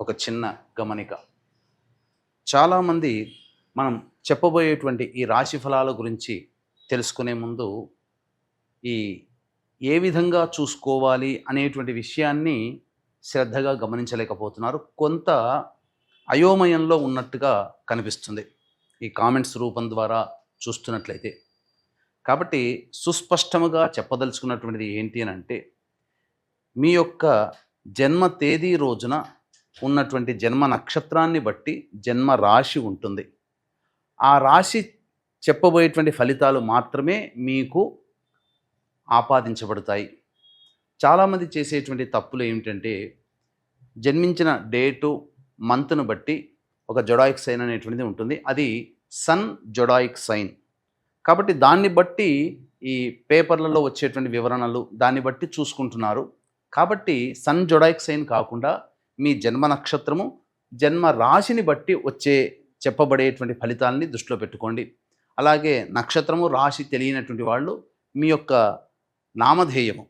ఒక చిన్న గమనిక. చాలామంది మనం చెప్పబోయేటువంటి ఈ రాశి ఫలాల గురించి తెలుసుకునే ముందు ఈ ఏ విధంగా చూసుకోవాలి అనేటువంటి విషయాన్ని శ్రద్ధగా గమనించలేకపోతున్నారు. కొంత అయోమయంలో ఉన్నట్టుగా కనిపిస్తుంది ఈ కామెంట్స్ రూపం ద్వారా చూస్తున్నట్లయితే. కాబట్టి సుస్పష్టముగా చెప్పదలుచుకున్నటువంటిది ఏంటి అని అంటే మీ యొక్క జన్మ తేదీ రోజున ఉన్నటువంటి జన్మ నక్షత్రాన్ని బట్టి జన్మ రాశి ఉంటుంది. ఆ రాశి చెప్పబోయేటువంటి ఫలితాలు మాత్రమే మీకు ఆపాదించబడతాయి. చాలామంది చేసేటువంటి తప్పులు ఏమిటంటే జన్మించిన డేటు మంత్ను బట్టి ఒక జొడాయిక్ సైన్ అనేటువంటిది ఉంటుంది. అది సన్ జొడాయిక్ సైన్. కాబట్టి దాన్ని బట్టి ఈ పేపర్లలో వచ్చేటువంటి వివరణలు దాన్ని బట్టి చూసుకుంటున్నారు. కాబట్టి సన్ జొడాయిక్ సైన్ కాకుండా మీ జన్మ నక్షత్రము జన్మ రాశిని బట్టి వచ్చే చెప్పబడేటువంటి ఫలితాలని దృష్టిలో పెట్టుకోండి. అలాగే నక్షత్రము రాశి తెలియనటువంటి వాళ్ళు మీ యొక్క నామధేయము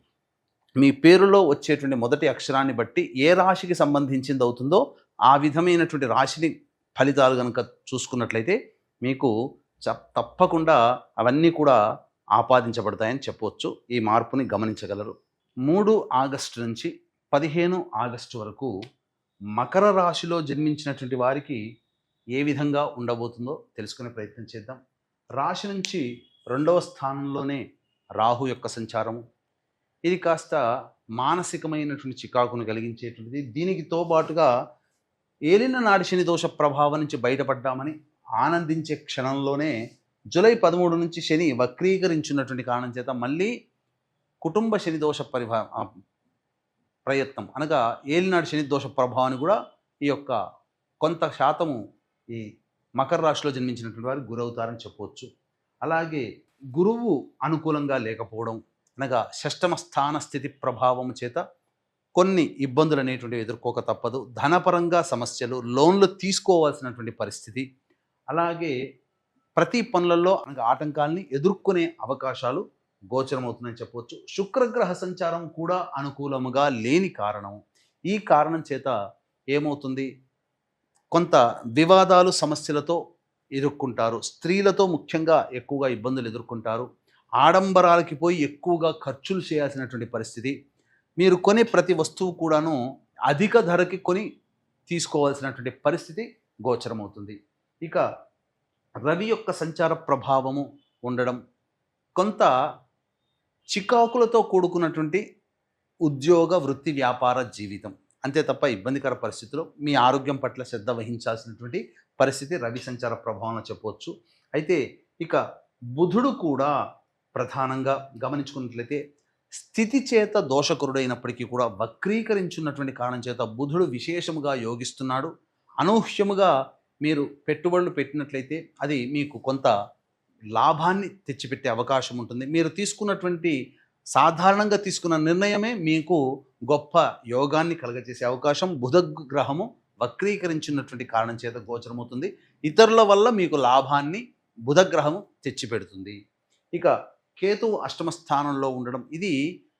మీ పేరులో వచ్చేటువంటి మొదటి అక్షరాన్ని బట్టి ఏ రాశికి సంబంధించింది అవుతుందో ఆ విధమైనటువంటి రాశిని ఫలితాలు కనుక చూసుకున్నట్లయితే మీకు చ- తప్పకుండా అవన్నీ కూడా ఆపాదించబడతాయని చెప్పవచ్చు. ఈ మార్పుని గమనించగలరు. మూడు ఆగస్టు నుంచి పదిహేను ఆగస్టు వరకు మకర రాశిలో జన్మించినటువంటి వారికి ఏ విధంగా ఉండబోతుందో తెలుసుకునే ప్రయత్నం చేద్దాం. రాశి నుంచి రెండవ స్థానంలోనే రాహు యొక్క సంచారము. ఇది కాస్త మానసికమైనటువంటి చికాకును కలిగించేటువంటిది. దీనికి తోబాటుగా ఏలిన నాడి శని దోష ప్రభావం నుంచి బయటపడ్డామని ఆనందించే క్షణంలోనే జూలై పదమూడు నుంచి శని వక్రీకరించున్నటువంటి కారణం చేత మళ్ళీ కుటుంబ శని దోష పరిభా ప్రయత్నం. అనగా ఏలినాడు శని దోష ప్రభావాన్ని కూడా ఈ యొక్క కొంత శాతము ఈ మకర రాశిలో జన్మించినటువంటి వారు గురవుతారని చెప్పవచ్చు అలాగే గురువు అనుకూలంగా లేకపోవడం అనగా షష్టమ స్థాన స్థితి ప్రభావం చేత కొన్ని ఇబ్బందులు అనేటువంటివి ఎదుర్కోక తప్పదు. ధనపరంగా సమస్యలు లోన్లు తీసుకోవాల్సినటువంటి పరిస్థితి. అలాగే ప్రతి పనులలో అనగా ఆటంకాల్ని ఎదుర్కొనే అవకాశాలు గోచరమవుతుందని చెప్పవచ్చు. శుక్రగ్రహ సంచారం కూడా అనుకూలముగా లేని కారణం. ఈ కారణం చేత ఏమవుతుంది? కొంత వివాదాలు సమస్యలతో ఎదుర్కొంటారు. స్త్రీలతో ముఖ్యంగా ఎక్కువగా ఇబ్బందులు ఎదుర్కొంటారు. ఆడంబరాలకి పోయి ఎక్కువగా ఖర్చులు చేయాల్సినటువంటి పరిస్థితి. మీరు కొనే ప్రతి వస్తువు కూడాను అధిక ధరకి కొని తీసుకోవాల్సినటువంటి పరిస్థితి గోచరమవుతుంది. ఇక రవి యొక్క సంచార ప్రభావము ఉండడం. కొంత చికాకులతో కూడుకున్నటువంటి ఉద్యోగ వృత్తి వ్యాపార జీవితం. అంతే తప్ప ఇబ్బందికర పరిస్థితుల్లో మీ ఆరోగ్యం పట్ల శ్రద్ధ వహించాల్సినటువంటి పరిస్థితి రవి సంచార ప్రభావం చెప్పవచ్చు. అయితే ఇక బుధుడు కూడా ప్రధానంగా గమనించుకున్నట్లయితే స్థితి చేత దోషకురుడైనప్పటికీ కూడా వక్రీకరించున్నటువంటి కారణం చేత బుధుడు విశేషముగా యోగిస్తున్నాడు. అనూహ్యముగా మీరు పెట్టుబడులు పెట్టినట్లయితే అది మీకు కొంత లాభాన్ని తెచ్చిపెట్టే అవకాశం ఉంటుంది. మీరు తీసుకున్నటువంటి సాధారణంగా తీసుకున్న నిర్ణయమే మీకు గొప్ప యోగాన్ని కలగజేసే అవకాశం. బుధ గ్రహము వక్రీకరించినటువంటి కారణం చేత గోచరమవుతుంది. ఇతరుల వల్ల మీకు లాభాన్ని బుధగ్రహము తెచ్చిపెడుతుంది. ఇక కేతువు అష్టమ స్థానంలో ఉండడం ఇది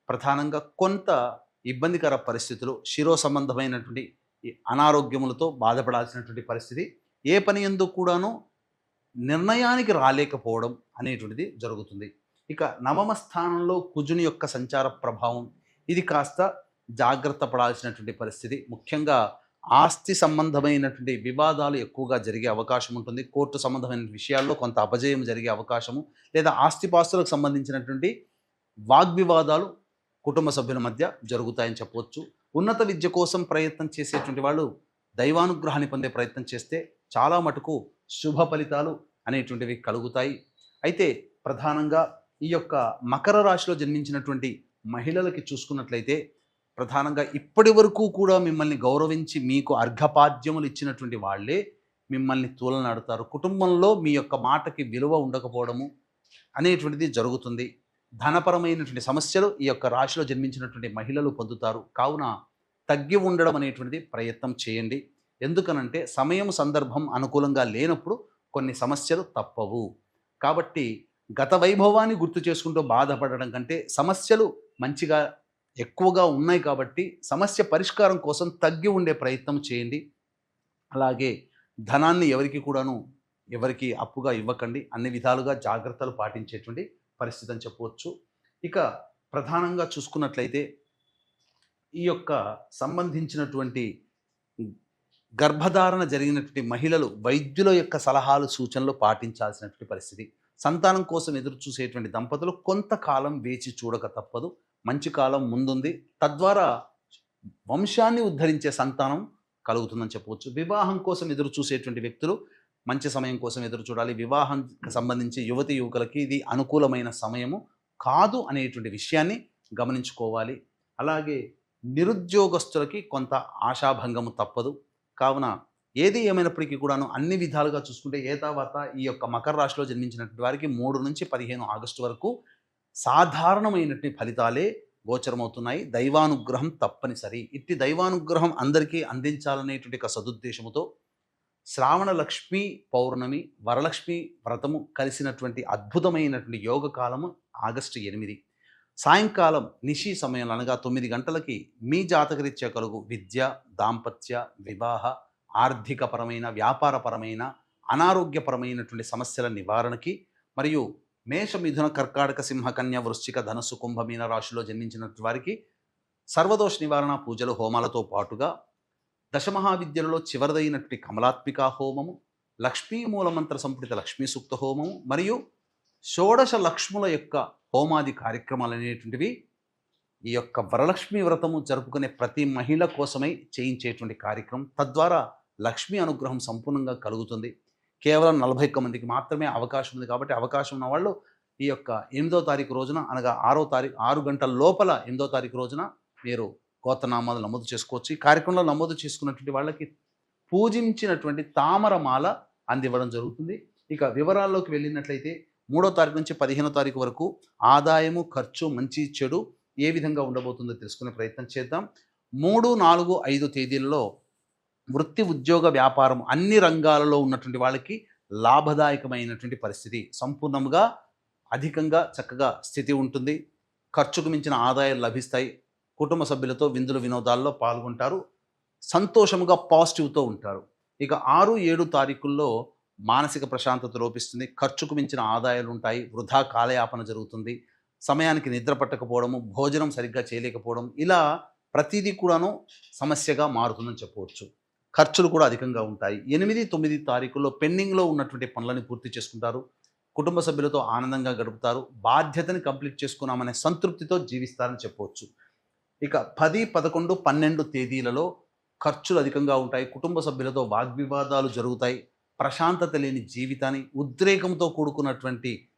ప్రధానంగా కొంత ఇబ్బందికర పరిస్థితులు శిరో సంబంధమైనటువంటి అనారోగ్యములతో బాధపడాల్సినటువంటి పరిస్థితి. ఏ పని ఎందు కూడాను నిర్ణయానికి రాలేకపోవడం అనేటువంటిది జరుగుతుంది. ఇక నవమ స్థానంలో కుజుని యొక్క సంచార ప్రభావం ఇది కాస్త జాగ్రత్త పడాల్సినటువంటి పరిస్థితి. ముఖ్యంగా ఆస్తి సంబంధమైనటువంటి వివాదాలు ఎక్కువగా జరిగే అవకాశం ఉంటుంది. కోర్టు సంబంధమైన విషయాల్లో కొంత అపజయం జరిగే అవకాశము లేదా ఆస్తిపాస్తులకు సంబంధించినటువంటి వాగ్వివాదాలు కుటుంబ సభ్యుల మధ్య జరుగుతాయని చెప్పవచ్చు. ఉన్నత విద్య కోసం ప్రయత్నం చేసేటువంటి వాళ్ళు దైవానుగ్రహాన్ని పొందే ప్రయత్నం చేస్తే చాలా మటుకు శుభ ఫలితాలు అనేటువంటివి కలుగుతాయి. అయితే ప్రధానంగా ఈ యొక్క మకర రాశిలో జన్మించినటువంటి మహిళలకి చూసుకున్నట్లయితే ప్రధానంగా ఇప్పటి వరకు కూడా మిమ్మల్ని గౌరవించి మీకు అర్ఘపాద్యములు ఇచ్చినటువంటి వాళ్ళే మిమ్మల్ని తూలనాడుతారు. కుటుంబంలో మీ యొక్క మాటకి విలువ ఉండకపోవడము అనేటువంటిది జరుగుతుంది. ధనపరమైనటువంటి సమస్యలు ఈ యొక్క రాశిలో జన్మించినటువంటి మహిళలు పొందుతారు. కావున తగ్గి ఉండడం అనేటువంటిది ప్రయత్నం చేయండి. ఎందుకనంటే సమయం సందర్భం అనుకూలంగా లేనప్పుడు కొన్ని సమస్యలు తప్పవు. కాబట్టి గత వైభవాన్ని గుర్తు చేసుకుంటూ బాధపడడం కంటే సమస్యలు మంచిగా ఎక్కువగా ఉన్నాయి కాబట్టి సమస్య పరిష్కారం కోసం తగ్గి ఉండే ప్రయత్నం చేయండి. అలాగే ధనాన్ని ఎవరికి కూడాను ఎవరికి అప్పుగా ఇవ్వకండి. అన్ని విధాలుగా జాగ్రత్తలు పాటించేటువంటి పరిస్థితి అని చెప్పవచ్చు. ఇక ప్రధానంగా చూసుకున్నట్లయితే ఈ యొక్క సంబంధించినటువంటి గర్భధారణ జరిగినటువంటి మహిళలు వైద్యుల యొక్క సలహాలు సూచనలు పాటించాల్సినటువంటి పరిస్థితి. సంతానం కోసం ఎదురు చూసేటువంటి దంపతులు కొంతకాలం వేచి చూడక తప్పదు. మంచి కాలం ముందుంది. తద్వారా వంశాన్ని ఉద్ధరించే సంతానం కలుగుతుందని చెప్పవచ్చు. వివాహం కోసం ఎదురు చూసేటువంటి వ్యక్తులు మంచి సమయం కోసం ఎదురు చూడాలి. వివాహం సంబంధించి యువతి యువకులకి ఇది అనుకూలమైన సమయము కాదు అనేటువంటి విషయాన్ని గమనించుకోవాలి. అలాగే నిరుద్యోగస్తులకి కొంత ఆశాభంగము తప్పదు. కావున ఏది ఏమైనప్పటికీ కూడాను అన్ని విధాలుగా చూసుకుంటే ఏ తర్వాత ఈ యొక్క మకర రాశిలో జన్మించినటువంటి వారికి మూడు నుంచి పదిహేను ఆగస్టు వరకు సాధారణమైనటువంటి ఫలితాలే గోచరమవుతున్నాయి. దైవానుగ్రహం తప్పనిసరి. ఇట్టి దైవానుగ్రహం అందరికీ అందించాలనేటువంటి ఒక సదుద్దేశముతో శ్రావణ లక్ష్మి పౌర్ణమి వరలక్ష్మి వ్రతము కలిసినటువంటి అద్భుతమైనటువంటి యోగ కాలము ఆగస్టు ఎనిమిది. సాయంకాలం నిషి సమయంలో అనగా తొమ్మిది గంటలకి మీ జాతకరీత్యా కలుగు విద్య దాంపత్య వివాహ ఆర్థికపరమైన వ్యాపారపరమైన అనారోగ్యపరమైనటువంటి సమస్యల నివారణకి మరియు మేష మిథున కర్కాటక సింహ కన్య వృశ్చిక ధనస్సు కుంభమీన రాశిలో జన్మించిన వారికి సర్వదోష నివారణ పూజలు హోమాలతో పాటుగా దశమహావిద్యలలో చివరిదైనటువంటి కమలాత్మిక హోమము లక్ష్మీ మూలమంత్ర సంపుటిత లక్ష్మీ సూక్త హోమము మరియు షోడశ లక్ష్ముల యొక్క హోమాది కార్యక్రమాలు అనేటువంటివి ఈ యొక్క వరలక్ష్మి వ్రతము జరుపుకునే ప్రతి మహిళ కోసమై చేయించేటువంటి కార్యక్రమం. తద్వారా లక్ష్మీ అనుగ్రహం సంపూర్ణంగా కలుగుతుంది. కేవలం నలభై ఒక్క మందికి మాత్రమే అవకాశం ఉంది కాబట్టి అవకాశం ఉన్న వాళ్ళు ఈ యొక్క ఎనిమిదో తారీఖు రోజున అనగా ఆరో తారీఖు ఆరు గంటల లోపల ఎనిమిదో తారీఖు రోజున మీరు కోతనామాలు నమోదు చేసుకోవచ్చు. ఈ కార్యక్రమంలో నమోదు చేసుకున్నటువంటి వాళ్ళకి పూజించినటువంటి తామరమాల అందివ్వడం జరుగుతుంది. ఇక వివరాల్లోకి వెళ్ళినట్లయితే మూడో తారీఖు నుంచి పదిహేనో తారీఖు వరకు ఆదాయము ఖర్చు మంచి చెడు ఏ విధంగా ఉండబోతుందో తెలుసుకునే ప్రయత్నం చేద్దాం. మూడు నాలుగు ఐదు తేదీలలో వృత్తి ఉద్యోగ వ్యాపారం అన్ని రంగాలలో ఉన్నటువంటి వాళ్ళకి లాభదాయకమైనటువంటి పరిస్థితి. సంపూర్ణంగా అధికంగా చక్కగా స్థితి ఉంటుంది. ఖర్చుకు మించిన ఆదాయాలు లభిస్తాయి. కుటుంబ సభ్యులతో విందులు వినోదాల్లో పాల్గొంటారు. సంతోషముగా పాజిటివ్తో ఉంటారు. ఇక ఆరు ఏడు తారీఖుల్లో మానసిక ప్రశాంతత లోపిస్తుంది ఖర్చుకు మించిన ఆదాయాలు ఉంటాయి వృధా కాలయాపన జరుగుతుంది సమయానికి నిద్ర పట్టకపోవడము భోజనం సరిగ్గా చేయలేకపోవడం ఇలా ప్రతిదీ కూడాను సమస్యగా మారుతుందని చెప్పవచ్చు. ఖర్చులు కూడా అధికంగా ఉంటాయి. ఎనిమిది తొమ్మిది తారీఖుల్లో పెండింగ్లో ఉన్నటువంటి పనులని పూర్తి చేసుకుంటారు. కుటుంబ సభ్యులతో ఆనందంగా గడుపుతారు. బాధ్యతని కంప్లీట్ చేసుకున్నామనే సంతృప్తితో జీవిస్తారని చెప్పవచ్చు. ఇక పది పదకొండు పన్నెండు తేదీలలో ఖర్చులు అధికంగా ఉంటాయి. కుటుంబ సభ్యులతో వాగ్వివాదాలు జరుగుతాయి. ప్రశాంతత లేని జీవితాన్ని ఉద్రేకంతో కూడుకున్నటువంటి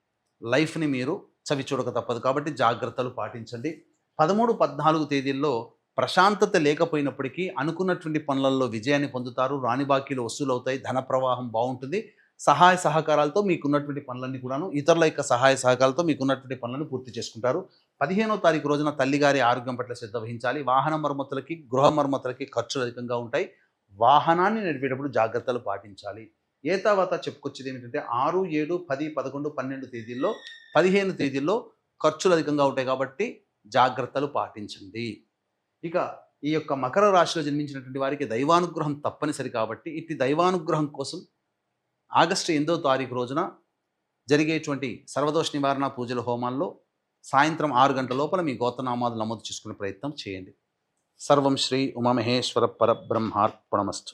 లైఫ్ని మీరు చవి చూడక తప్పదు. కాబట్టి జాగ్రత్తలు పాటించండి. పదమూడు పద్నాలుగు తేదీల్లో ప్రశాంతత లేకపోయినప్పటికీ అనుకున్నటువంటి పనులలో విజయాన్ని పొందుతారు. రాణిబాకీలు వసూలు అవుతాయి ధన ప్రవాహం బాగుంటుంది. సహాయ సహకారాలతో మీకున్నటువంటి పనులన్నీ కూడాను ఇతరుల యొక్క సహాయ సహకారాలతో మీకున్నటువంటి పనులను పూర్తి చేసుకుంటారు. పదిహేనో తారీఖు రోజున తల్లిగారి ఆరోగ్యం పట్ల శ్రద్ధ వహించాలి. వాహన మరమ్మతులకి గృహ మరమ్మతులకి ఖర్చులు అధికంగా ఉంటాయి. వాహనాన్ని నడిపేటప్పుడు జాగ్రత్తలు పాటించాలి. ఏ తర్వాత చెప్పుకొచ్చేది ఏమిటంటే ఆరు ఏడు పది పదకొండు పన్నెండు తేదీల్లో పదిహేను తేదీల్లో ఖర్చులు అధికంగా ఉంటాయి కాబట్టి జాగ్రత్తలు పాటించండి. ఇక ఈ యొక్క మకర రాశిలో జన్మించినటువంటి వారికి దైవానుగ్రహం తప్పనిసరి కాబట్టి ఇట్టి దైవానుగ్రహం కోసం ఆగస్టు ఎనిమిదో తారీఖు రోజున జరిగేటువంటి సర్వదోష నివారణ పూజల హోమాల్లో సాయంత్రం ఆరు గంటల లోపల మీ గోతనామాలు నమోదు చేసుకునే ప్రయత్నం చేయండి. సర్వం శ్రీ ఉమామహేశ్వర పరబ్రహ్మార్పణమస్తు.